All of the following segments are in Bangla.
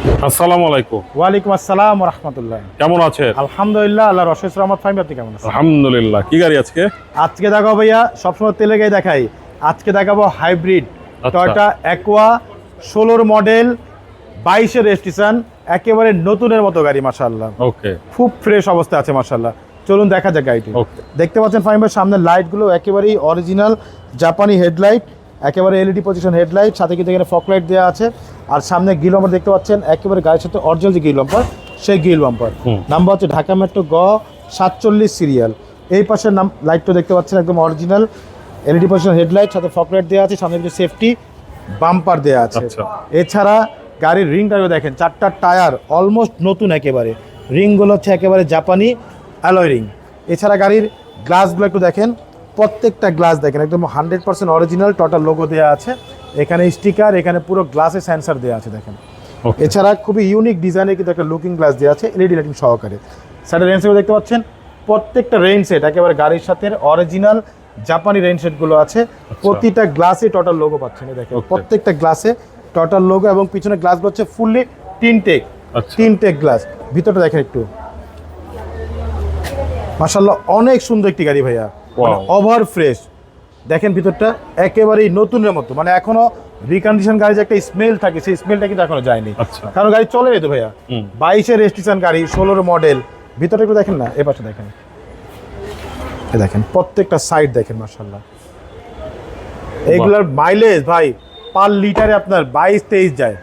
আসসালামু আলাইকুম। ওয়ালাইকুম আসসালাম রহমতুল্লাহ। কেমন আছেন? আলহামদুলিল্লাহ আল্লাহ রশেদ রহমত ফাইম আপনি কেমন আছেন? আলহামদুলিল্লাহ। কি গাড়ি আজকে? আজকে দেখাবো ভাইয়া সবসময় তেলে গাই দেখাই। আজকে দেখাবো হাইব্রিড আচ্ছা। টয়টা অ্যাকোয়া ষোলোর মডেল বাইশের রেজিস্ট্রেশন একেবারে নতুনের মতো গাড়ি মাসাল্লাহ ওকে। খুব ফ্রেশ অবস্থা আছে মাসাল্লাহ চলুন দেখা যাক গাড়িটি। দেখতে পাচ্ছেন ফাইমের সামনের লাইটগুলো একেবারেই অরিজিনাল জাপানি হেডলাইট একেবারে এলইডি পজিশন হেডলাইট সাথে কিন্তু এখানে ফক লাইট দেওয়া আছে। আর সামনে গিল বাম্পার দেখতে পাচ্ছেন একেবারে গাড়ির সাথে অরিজিনাল যে গিল বাম্পার সেই গিল বাম্পার নাম্বার হচ্ছে ঢাকা মেট্রো গ সাতচল্লিশ সিরিয়াল এই পাশের নাম লাইটটা দেখতে পাচ্ছেন একদম অরিজিনাল এলইডি পজিশন হেডলাইট সাথে ফক লাইট দেওয়া আছে সামনে কিছু সেফটি বাম্পার দেওয়া আছে। আচ্ছা। এছাড়া গাড়ির রিংটাও দেখেন চারটা টায়ার অলমোস্ট নতুন একেবারে। রিংগুলো হচ্ছে একেবারে জাপানি অ্যালয় রিং এছাড়া গাড়ির গ্লাসগুলো একটু দেখেন প্রত্যেকটা গ্লাস দেখেন একদম hundred percent original total logo দেওয়া আছে। এখানে স্টিকার এখানে পুরো গ্লাসে সেন্সার দেওয়া আছে দেখেন। এছাড়া খুবই ইউনিক ডিজাইনের কিন্তু একটা লুকিং গ্লাস দেওয়া আছে এলইডি লাইটিং সহকারে। সাইডের রেঞ্জ সেট দেখতে পাচ্ছেন প্রত্যেকটা রেঞ্জ সেট একেবারে গাড়ির সাথে অরিজিনাল জাপানি রেঞ্জ সেটগুলো আছে। প্রতিটা গ্লাসে টোটাল লোগো পাচ্ছেন দেখেন. প্রত্যেকটা গ্লাসে টোটাল লোগো এবং পিছনে গ্লাসগুলো হচ্ছে ফুললি আচ্ছা। টিনটেক গ্লাস ভিতরটা দেখেন একটু। মাশাল্লাহ অনেক সুন্দর একটি গাড়ি ভাইয়া. ওভার ফ্রেশ দেখেন ভিতরটা একেবারেই নতুনের মতো। মানে এখনও রিকন্ডিশন গাড়ি যে একটা স্মেল থাকে সেই স্মেলটা কিন্তু এখনও যায়নি। আচ্ছা। কারণ গাড়ি চলে তো ভাইয়া। বাইশের রেজিস্ট্রেশন গাড়ি ষোলোর মডেল ভিতরে একটু দেখেন না এ পাশে দেখেন। এ দেখেন প্রত্যেকটা সাইড দেখেন মার্শাল্লাহ এগুলার মাইলেজ ভাই পার লিটারে আপনার বাইশ তেইশ যায়।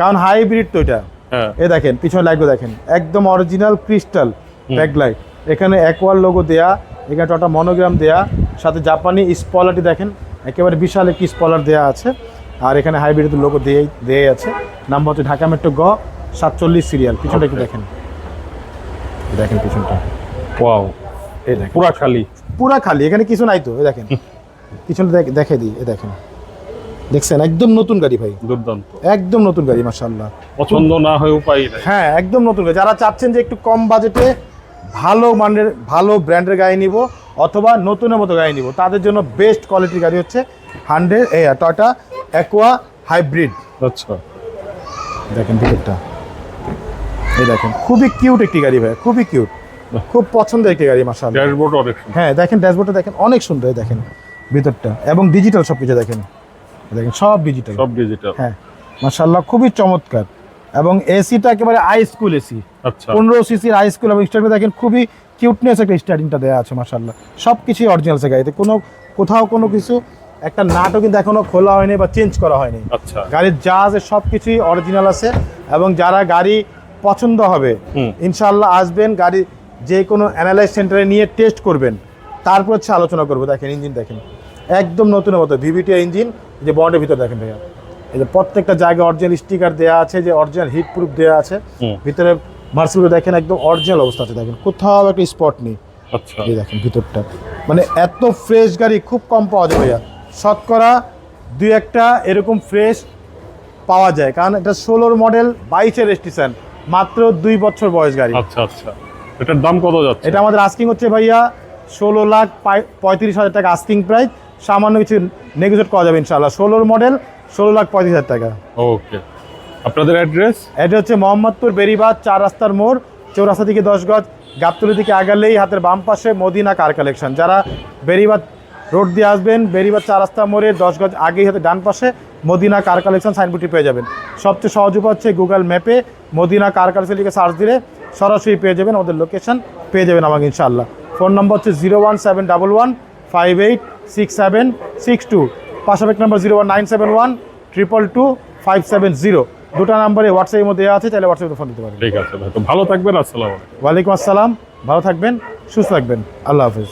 কারণ হাইব্রিড তো এটা। হ্যাঁ। এ দেখেন পিছনে লাইটগুলো দেখেন। একদম অরিজিনাল ক্রিস্টাল ব্যাকলাইট এখানে অ্যাকোয়ার লোগো দেয়া। এখানে একটা মনোগ্রাম দেয়া সাথে জাপানি স্পলারটি দেখেন একেবারে বিশাল একটি স্পলার দেয়া আছে আর এখানে হাইব্রিড লোগো দিয়ে দিয়ে আছে। নাম্বার হচ্ছে ঢাকা মেট্রো গ সাতচল্লিশ সিরিয়াল পিছনটা একটু দেখেন। দেখেন পিছনটা। ওয়াও এই দেখেন। পুরা খালি। পুরা খালি এখানে কিছু নাই তো এই দেখেন। পিছনটা দেখ- দেখে দিই এ দেখেন। দেখছেন? একদম নতুন গাড়ি ভাই। দুর্দান্ত। একদম নতুন গাড়ি মাসাল্লাহ পছন্দ না হয়ে উপায় নেই। হ্যাঁ একদম নতুন গাড়ি। যারা চাচ্ছেন যে একটু কম বাজেটে ভালো মানের ভালো ব্র্যান্ডের গাড়ি নিব অথবা নতুনের মতো গাড়ি নিব। তাদের জন্য বেস্ট কোয়ালিটির গাড়ি হচ্ছে হান্ড্রেড এ টয়টা অ্যাকোয়া হাইব্রিড আচ্ছা। দেখেন ভিতরটা। এই দেখেন খুবই কিউট একটি গাড়ি ভাই খুবই কিউট খুব পছন্দের একটি গাড়ি মাসাল ড্যাশবোর্ড অনেক হ্যাঁ দেখেন ড্যাশবোর্ডটা দেখেন অনেক সুন্দর দেখেন ভিতরটা এবং ডিজিটাল সব কিছু দেখেন। দেখেন সব ডিজিটাল সব ডিজিটাল হ্যাঁ মাসাল্লাহ খুবই চমৎকার। এবং এসিটা একেবারে হাই স্কুল এসি আচ্ছা। পনেরো সিসির হাই স্কুল এবং স্টার্টিং দেখেন খুবই কিউটনেস একটা স্টার্টিংটা দেওয়া আছে মাসাল্লাহ সব কিছুই অরিজিনাল আছে গাড়িতে কোনো কোথাও কোনো কিছু একটা নাটও কিন্তু এখনও খোলা হয়নি বা চেঞ্জ করা হয়নি। আচ্ছা। গাড়ির যা আছে সব কিছুই অরিজিনাল আছে এবং যারা গাড়ি পছন্দ হবে। ইনশাল্লাহ আসবেন গাড়ি যে কোনো অ্যানালাইজ সেন্টারে নিয়ে টেস্ট করবেন। তারপর হচ্ছে আলোচনা করব। দেখেন ইঞ্জিন দেখেন। একদম নতুন মতো ভিভিটি ইঞ্জিন যে বন্ডের ভিতর দেখেন ভাইয়া। এই যে প্রত্যেকটা জায়গায় অরিজিনাল স্টিকার দেওয়া আছে যে অরিজিনাল হিট প্রুফ দেওয়া আছে ভিতরে মার্সিগুলো দেখেন একদম অরিজিনাল অবস্থা আছে দেখেন। কোথাও একটা স্পট নেই। আচ্ছা। এই দেখেন ভিতরটা। মানে এত ফ্রেশ গাড়ি খুব কম পাওয়া যায় ভাইয়া। শতকরা দুই একটা এরকম ফ্রেশ পাওয়া যায়। কারণ এটা ষোলোর মডেল বাইশের রেজিস্ট্রেশন মাত্র দুই বছর বয়স গাড়ি। আচ্ছা আচ্ছা। এটার দাম কত যাচ্ছে? এটা আমাদের আস্কিং হচ্ছে ভাইয়া ষোলো লাখ পঁয়ত্রিশ হাজার টাকা আস্কিং প্রাইস সামান্য কিছু নেগোসিয়েট করা যাবে ইনশাল্লাহ ষোলোর মডেল ষোলো লাখ পঁয়ত্রিশ হাজার টাকা। ওকে। আপনাদের অ্যাড্রেস এটা হচ্ছে মোহাম্মদপুর বেরিবাদ চার রাস্তার মোড় চৌরাস্তা থেকে দশ গজ গাবতলি থেকে আগালেই হাতের বাম পাশে মদিনা কার কালেকশন যারা বেরিবাদ রোড দিয়ে আসবেন বেরিবাদ চার রাস্তা মোড়ে দশ গজ আগেই হাতে ডান পাশে মদিনা কার কালেকশন সাইনবোর্ডটি পেয়ে যাবেন। সবচেয়ে সহজ উপায় হচ্ছে গুগল ম্যাপে মদিনা কার কালেকশন লিখে সার্চ দিলে সরাসরি পেয়ে যাবেন ওদের লোকেশন পেয়ে যাবেন আমাকে ইনশাআল্লাহ। ফোন নম্বর হচ্ছে zero one seven double one five eight six seven six two পাশাপাশি number zero one nine seven one triple two five seven zero দুটো নাম্বারে হোয়াটসঅ্যাপের মধ্যে আছে তাহলে হোয়াটসঅ্যাপে ফোন দিতে পারেন। ঠিক আছে ভালো থাকবেন আসসালাম আলাইকুম। ওয়ালাইকুম আসসালাম ভালো থাকবেন সুস্থ থাকবেন। আল্লাহ হাফিজ।